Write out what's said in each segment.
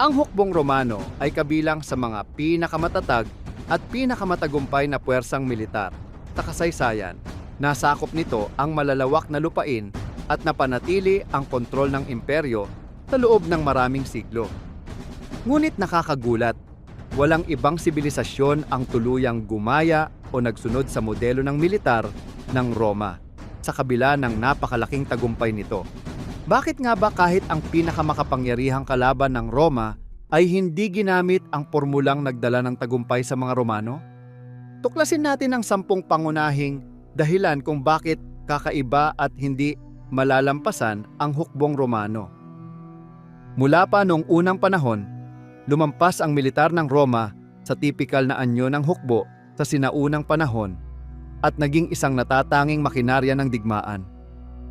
Ang hukbong Romano ay kabilang sa mga pinakamatatag at pinakamatagumpay na puwersang militar sa kasaysayan. Nasakop nito ang malalawak na lupain at napanatili ang kontrol ng imperyo sa loob ng maraming siglo. Ngunit nakakagulat, walang ibang sibilisasyon ang tuluyang gumaya o nagsunod sa modelo ng militar ng Roma sa kabila ng napakalaking tagumpay nito. Bakit nga ba kahit ang pinakamakapangyarihang kalaban ng Roma ay hindi ginamit ang pormulang nagdala ng tagumpay sa mga Romano? Tuklasin natin ang sampung pangunahing dahilan kung bakit kakaiba at hindi malalampasan ang hukbong Romano. Mula pa noong unang panahon, lumampas ang militar ng Roma sa tipikal na anyo ng hukbo sa sinaunang panahon at naging isang natatanging makinarya ng digmaan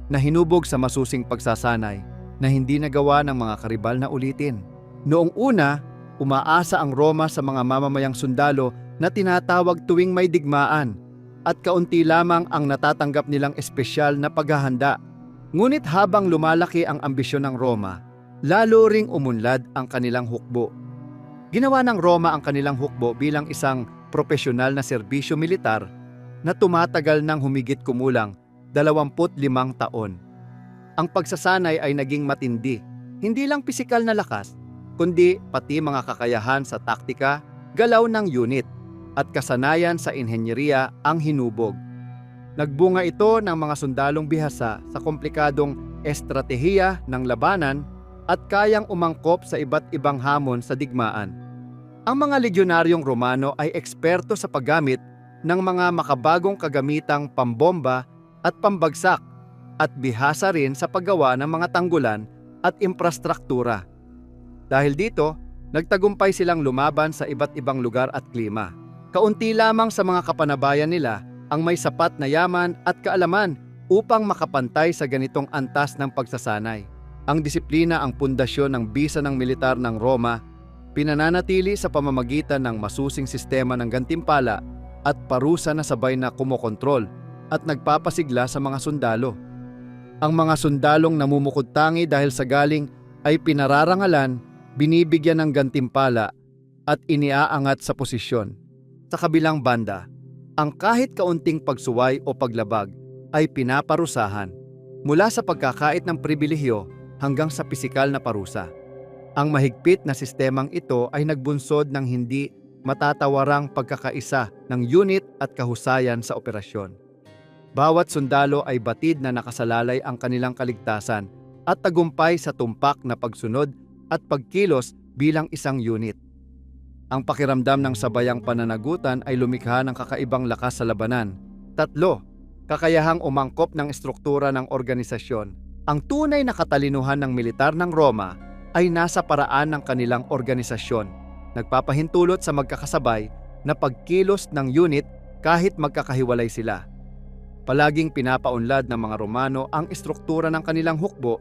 na hinubog sa masusing pagsasanay na hindi nagawa ng mga karibal na ulitin. Noong una, umaasa ang Roma sa mga mamamayang sundalo na tinatawag tuwing may digmaan at kaunti lamang ang natatanggap nilang espesyal na paghahanda. Ngunit habang lumalaki ang ambisyon ng Roma, lalo ring umunlad ang kanilang hukbo. Ginawa ng Roma ang kanilang hukbo bilang isang propesyonal na serbisyo militar na tumatagal ng humigit kumulang 25 taon. Ang pagsasanay ay naging matindi, hindi lang pisikal na lakas, kundi pati mga kakayahan sa taktika, galaw ng unit, at kasanayan sa inhenyeriya ang hinubog. Nagbunga ito ng mga sundalong bihasa sa komplikadong estratehiya ng labanan at kayang umangkop sa iba't ibang hamon sa digmaan. Ang mga legyonaryong Romano ay eksperto sa paggamit ng mga makabagong kagamitang pambomba at pambagsak at bihasa rin sa paggawa ng mga tanggulan at infrastruktura. Dahil dito, nagtagumpay silang lumaban sa iba't ibang lugar at klima. Kaunti lamang sa mga kapanabayan nila ang may sapat na yaman at kaalaman upang makapantay sa ganitong antas ng pagsasanay. Ang disiplina ang pundasyon ng bisa ng militar ng Roma, pinananatili sa pamamagitan ng masusing sistema ng gantimpala at parusa na sabay na kumokontrol at nagpapasigla sa mga sundalo. Ang mga sundalong namumukod tangi dahil sa galing ay pinararangalan, binibigyan ng gantimpala at iniaangat sa posisyon. Sa kabilang banda, ang kahit kaunting pagsuway o paglabag ay pinaparusahan mula sa pagkakait ng pribilehyo hanggang sa pisikal na parusa. Ang mahigpit na sistemang ito ay nagbunsod ng hindi matatawarang pagkakaisa ng unit at kahusayan sa operasyon. Bawat sundalo ay batid na nakasalalay ang kanilang kaligtasan at tagumpay sa tumpak na pagsunod at pagkilos bilang isang unit. Ang pakiramdam ng sabayang pananagutan ay lumikha ng kakaibang lakas sa labanan. Tatlo, kakayahang umangkop ng estruktura ng organisasyon. Ang tunay na katalinuhan ng militar ng Roma ay nasa paraan ng kanilang organisasyon. Nagpapahintulot sa magkakasabay na pagkilos ng unit kahit magkakahiwalay sila. Palaging pinapaunlad ng mga Romano ang estruktura ng kanilang hukbo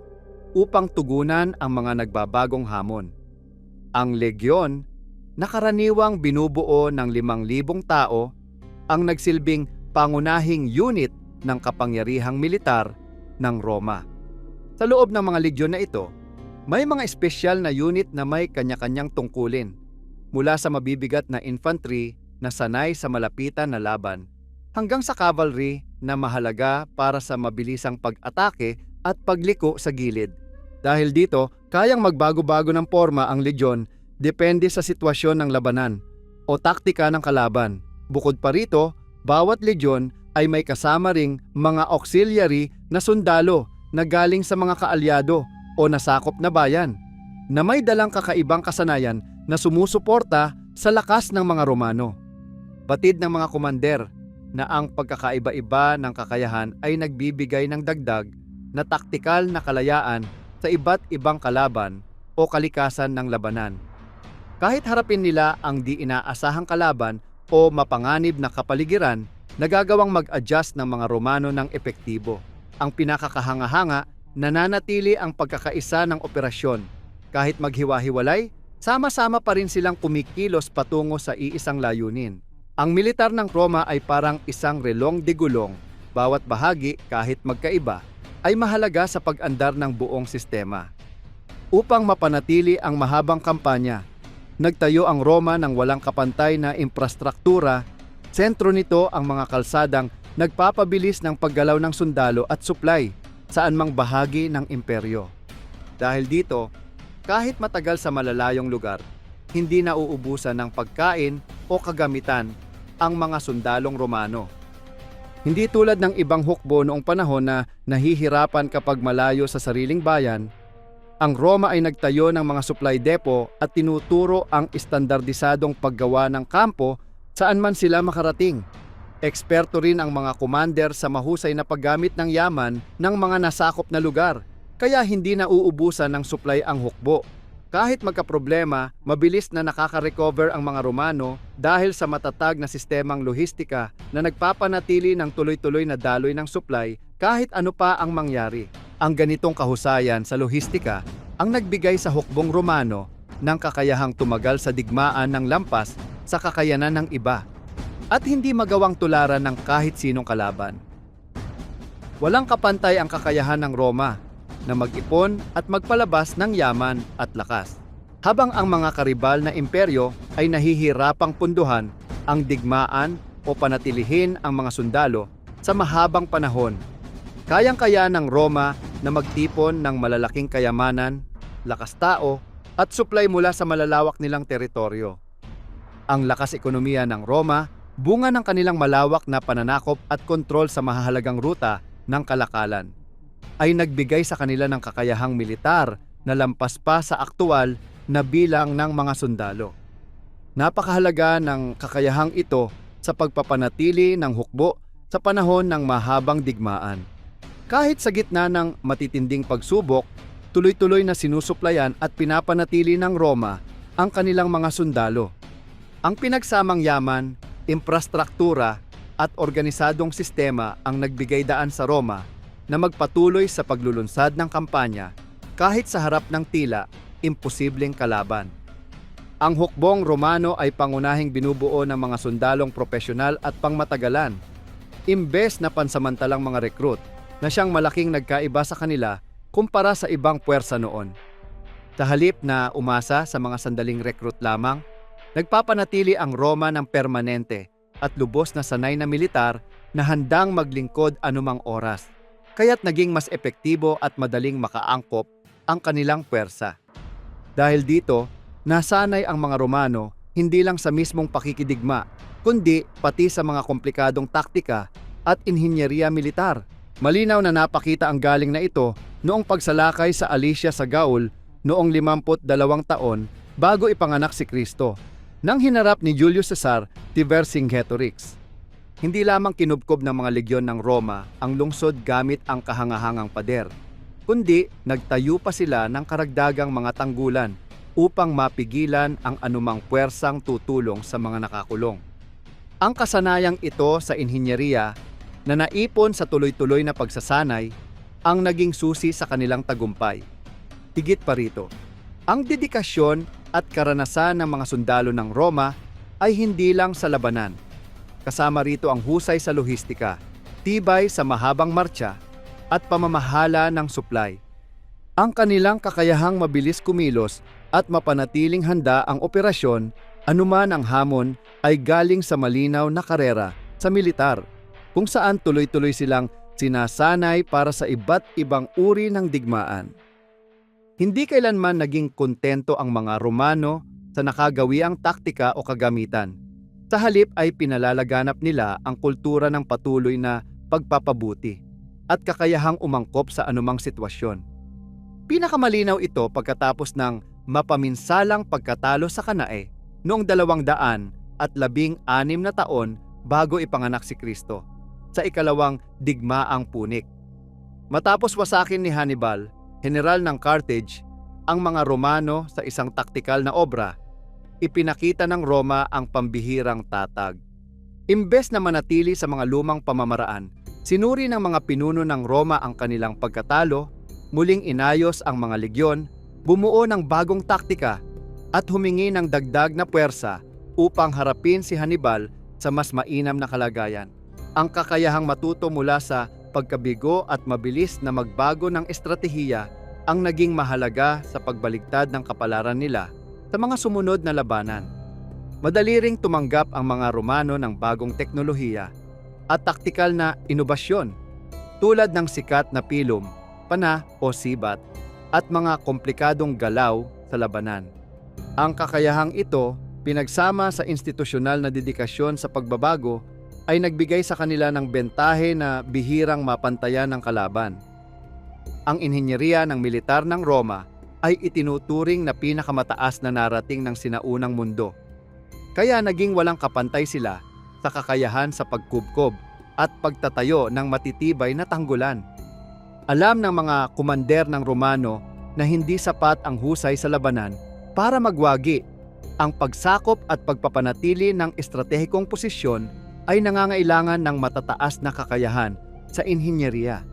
upang tugunan ang mga nagbabagong hamon. Ang legyon, nakaraniwang binubuo ng 5,000 tao, ang nagsilbing pangunahing unit ng kapangyarihang militar ng Roma. Sa loob ng mga legyon na ito, may mga espesyal na unit na may kanya-kanyang tungkulin, mula sa mabibigat na infantry na sanay sa malapitan na laban, hanggang sa cavalry na mahalaga para sa mabilisang pag-atake at pagliko sa gilid. Dahil dito, kayang magbago-bago ng forma ang legion depende sa sitwasyon ng labanan o taktika ng kalaban. Bukod pa rito, bawat legion ay may kasama ring mga auxiliary na sundalo na galing sa mga kaalyado o nasakop na bayan na may dalang kakaibang kasanayan na sumusuporta sa lakas ng mga Romano. Batid ng mga komander na ang pagkakaiba-iba ng kakayahan ay nagbibigay ng dagdag na taktikal na kalayaan sa iba't ibang kalaban o kalikasan ng labanan. Kahit harapin nila ang di inaasahang kalaban o mapanganib na kapaligiran, nagagawang mag-adjust ng mga Romano ng epektibo. Ang pinakakahanga-hanga, nananatili ang pagkakaisa ng operasyon. Kahit maghiwa-hiwalay, sama-sama pa rin silang kumikilos patungo sa iisang layunin. Ang militar ng Roma ay parang isang relong de gulong. Bawat bahagi, kahit magkaiba, ay mahalaga sa pag-andar ng buong sistema. Upang mapanatili ang mahabang kampanya, nagtayo ang Roma ng walang kapantay na infrastruktura. Sentro nito ang mga kalsadang nagpapabilis ng paggalaw ng sundalo at supply saan mang bahagi ng imperyo. Dahil dito, kahit matagal sa malalayong lugar, hindi nauubusan ng pagkain o kagamitan ang mga sundalong Romano. Hindi tulad ng ibang hukbo noong panahon na nahihirapan kapag malayo sa sariling bayan, ang Roma ay nagtayo ng mga supply depot at tinuturo ang estandardisadong paggawa ng kampo saan man sila makarating. Eksperto rin ang mga commander sa mahusay na paggamit ng yaman ng mga nasakop na lugar, kaya hindi nauubusan ng supply ang hukbo. Kahit magkaproblema, mabilis na nakaka-recover ang mga Romano dahil sa matatag na sistemang lohistika na nagpapanatili ng tuloy-tuloy na daloy ng supply kahit ano pa ang mangyari. Ang ganitong kahusayan sa lohistika ang nagbigay sa hukbong Romano ng kakayahang tumagal sa digmaan ng lampas sa kakayanan ng iba at hindi magawang tularan ng kahit sinong kalaban. Walang kapantay ang kakayahan ng Roma na mag-ipon at magpalabas ng yaman at lakas. Habang ang mga karibal na imperyo ay nahihirapang punduhan ang digmaan o panatilihin ang mga sundalo sa mahabang panahon. Kayang-kaya ng Roma na magtipon ng malalaking kayamanan, lakas tao, at supply mula sa malalawak nilang teritoryo. Ang lakas ekonomiya ng Roma, bunga ng kanilang malawak na pananakop at kontrol sa mahahalagang ruta ng kalakalan ay nagbigay sa kanila ng kakayahang militar na lampas pa sa aktual na bilang ng mga sundalo. Napakahalaga ng kakayahang ito sa pagpapanatili ng hukbo sa panahon ng mahabang digmaan. Kahit sa gitna ng matitinding pagsubok, tuloy-tuloy na sinusuplayan at pinapanatili ng Roma ang kanilang mga sundalo. Ang pinagsamang yaman, infrastruktura at organisadong sistema ang nagbigay daan sa Roma na magpatuloy sa paglulunsad ng kampanya kahit sa harap ng tila imposibleng kalaban. Ang hukbong Romano ay pangunahing binubuo ng mga sundalong propesyonal at pangmatagalan, imbes na pansamantalang mga rekrut na siyang malaking nagkaiba sa kanila kumpara sa ibang puwersa noon. Sa halip na umasa sa mga sandaling rekrut lamang, nagpapanatili ang Roma ng permanente at lubos na sanay na militar na handang maglingkod anumang oras kaya't naging mas epektibo at madaling makaangkop ang kanilang puwersa. Dahil dito, nasanay ang mga Romano hindi lang sa mismong pakikidigma, kundi pati sa mga komplikadong taktika at inhinyeriya militar. Malinaw na napakita ang galing na ito noong pagsalakay sa Alicia sa Gaul noong 52 taon bago ipanganak si Kristo, nang hinarap ni Julius Caesar Tivercingetorix. Hindi lamang kinubkob ng mga legyon ng Roma ang lungsod gamit ang kahangahangang pader, kundi nagtayo pa sila ng karagdagang mga tanggulan upang mapigilan ang anumang puwersang tutulong sa mga nakakulong. Ang kasanayang ito sa inhinyeriya na naipon sa tuloy-tuloy na pagsasanay ang naging susi sa kanilang tagumpay. Higit pa rito, ang dedikasyon at karanasan ng mga sundalo ng Roma ay hindi lang sa labanan, Kasama rito ang husay sa lohistika, tibay sa mahabang martsa, at pamamahala ng supply. Ang kanilang kakayahang mabilis kumilos at mapanatiling handa ang operasyon, anuman ang hamon, ay galing sa malinaw na karera sa militar, kung saan tuloy-tuloy silang sinasanay para sa iba't ibang uri ng digmaan. Hindi kailanman naging kontento ang mga Romano sa nakagawiang taktika o kagamitan sa halip ay pinalalaganap nila ang kultura ng patuloy na pagpapabuti at kakayahang umangkop sa anumang sitwasyon. Pinakamalinaw ito pagkatapos ng mapaminsalang pagkatalo sa Kanae noong dalawang daan at labing anim na taon bago ipanganak si Kristo sa ikalawang digmaang punik. Matapos wasakin ni Hannibal, general ng Carthage, ang mga Romano sa isang taktikal na obra ipinakita ng Roma ang pambihirang tatag. Imbes na manatili sa mga lumang pamamaraan, sinuri ng mga pinuno ng Roma ang kanilang pagkatalo, muling inayos ang mga legyon, bumuo ng bagong taktika at humingi ng dagdag na puwersa upang harapin si Hannibal sa mas mainam na kalagayan. Ang kakayahang matuto mula sa pagkabigo at mabilis na magbago ng estratehiya ang naging mahalaga sa pagbaligtad ng kapalaran nila sa mga sumunod na labanan. Madali ring tumanggap ang mga Romano ng bagong teknolohiya at taktikal na inobasyon tulad ng sikat na pilum, pana o sibat at mga komplikadong galaw sa labanan. Ang kakayahang ito, pinagsama sa institusyonal na dedikasyon sa pagbabago, ay nagbigay sa kanila ng bentahe na bihirang mapantayan ng kalaban. Ang inhenyeriya ng militar ng Roma ay itinuturing na pinakamataas na narating ng sinaunang mundo. Kaya naging walang kapantay sila sa kakayahan sa pagkubkob at pagtatayo ng matitibay na tanggulan. Alam ng mga kumander ng Romano na hindi sapat ang husay sa labanan para magwagi. Ang pagsakop at pagpapanatili ng estratehikong posisyon ay nangangailangan ng matataas na kakayahan sa inhinyeriya.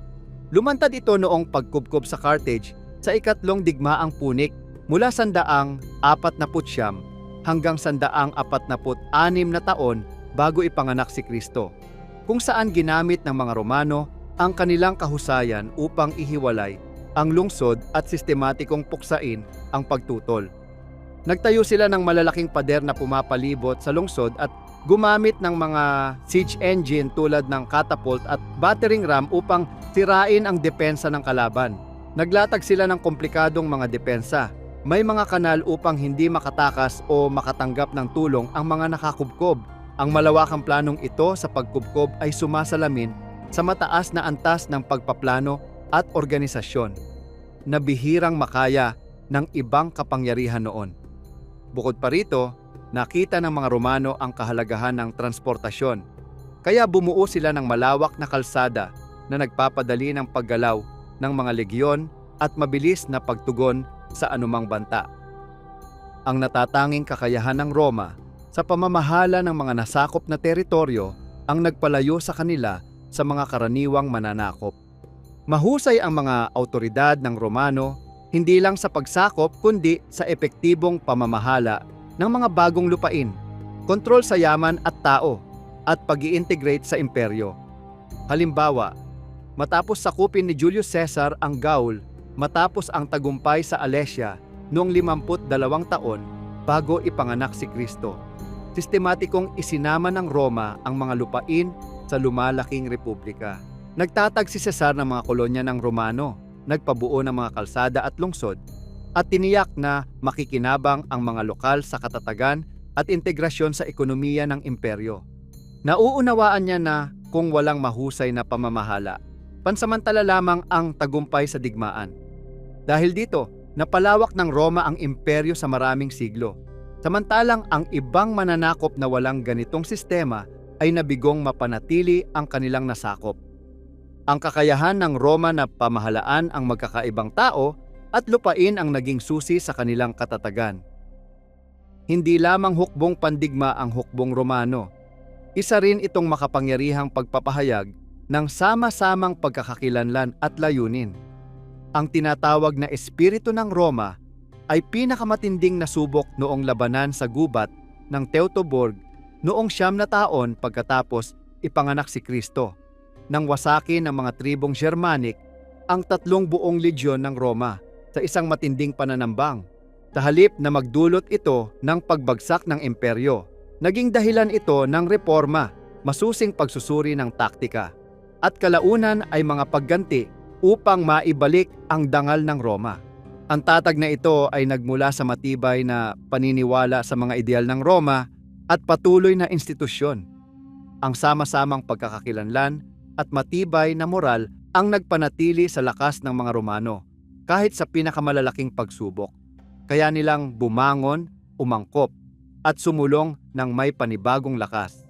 Lumantad ito noong pagkubkob sa Carthage sa ikatlong digmaang punik mula sandaang apat na putsyam hanggang sandaang apat na anim na taon bago ipanganak si Kristo, kung saan ginamit ng mga Romano ang kanilang kahusayan upang ihiwalay ang lungsod at sistematikong puksain ang pagtutol. Nagtayo sila ng malalaking pader na pumapalibot sa lungsod at gumamit ng mga siege engine tulad ng catapult at battering ram upang sirain ang depensa ng kalaban. Naglatag sila ng komplikadong mga depensa. May mga kanal upang hindi makatakas o makatanggap ng tulong ang mga nakakubkob. Ang malawakang planong ito sa pagkubkob ay sumasalamin sa mataas na antas ng pagpaplano at organisasyon na bihirang makaya ng ibang kapangyarihan noon. Bukod pa rito, nakita ng mga Romano ang kahalagahan ng transportasyon. Kaya bumuo sila ng malawak na kalsada na nagpapadali ng paggalaw ng mga legion at mabilis na pagtugon sa anumang banta. Ang natatanging kakayahan ng Roma sa pamamahala ng mga nasakop na teritoryo ang nagpalayo sa kanila sa mga karaniwang mananakop. Mahusay ang mga autoridad ng Romano hindi lang sa pagsakop kundi sa epektibong pamamahala ng mga bagong lupain, kontrol sa yaman at tao, at pag integrate sa imperyo. Halimbawa, matapos sakupin ni Julius Caesar ang Gaul matapos ang tagumpay sa Alesia noong 52 taon bago ipanganak si Kristo. Sistematikong isinama ng Roma ang mga lupain sa lumalaking republika. Nagtatag si Cesar ng mga kolonya ng Romano nagpabuo ng mga kalsada at lungsod at tiniyak na makikinabang ang mga lokal sa katatagan at integrasyon sa ekonomiya ng imperyo. Nauunawaan niya na kung walang mahusay na pamamahala, pansamantala lamang ang tagumpay sa digmaan. Dahil dito, napalawak ng Roma ang imperyo sa maraming siglo. Samantalang ang ibang mananakop na walang ganitong sistema ay nabigong mapanatili ang kanilang nasakop ang kakayahan ng Roma na pamahalaan ang magkakaibang tao at lupain ang naging susi sa kanilang katatagan. Hindi lamang hukbong pandigma ang hukbong Romano. Isa rin itong makapangyarihang pagpapahayag ng sama-samang pagkakakilanlan at layunin. Ang tinatawag na Espiritu ng Roma ay pinakamatinding nasubok noong labanan sa gubat ng Teutoburg noong siyam na taon pagkatapos ipanganak si Kristo nang wasakin ng mga tribong Germanic ang tatlong buong legion ng Roma sa isang matinding pananambang. Sa halip na magdulot ito ng pagbagsak ng imperyo, naging dahilan ito ng reforma, masusing pagsusuri ng taktika, at kalaunan ay mga pagganti upang maibalik ang dangal ng Roma. Ang tatag na ito ay nagmula sa matibay na paniniwala sa mga ideal ng Roma at patuloy na institusyon. Ang sama-samang pagkakakilanlan at matibay na moral ang nagpanatili sa lakas ng mga Romano kahit sa pinakamalalaking pagsubok. Kaya nilang bumangon, umangkop at sumulong ng may panibagong lakas.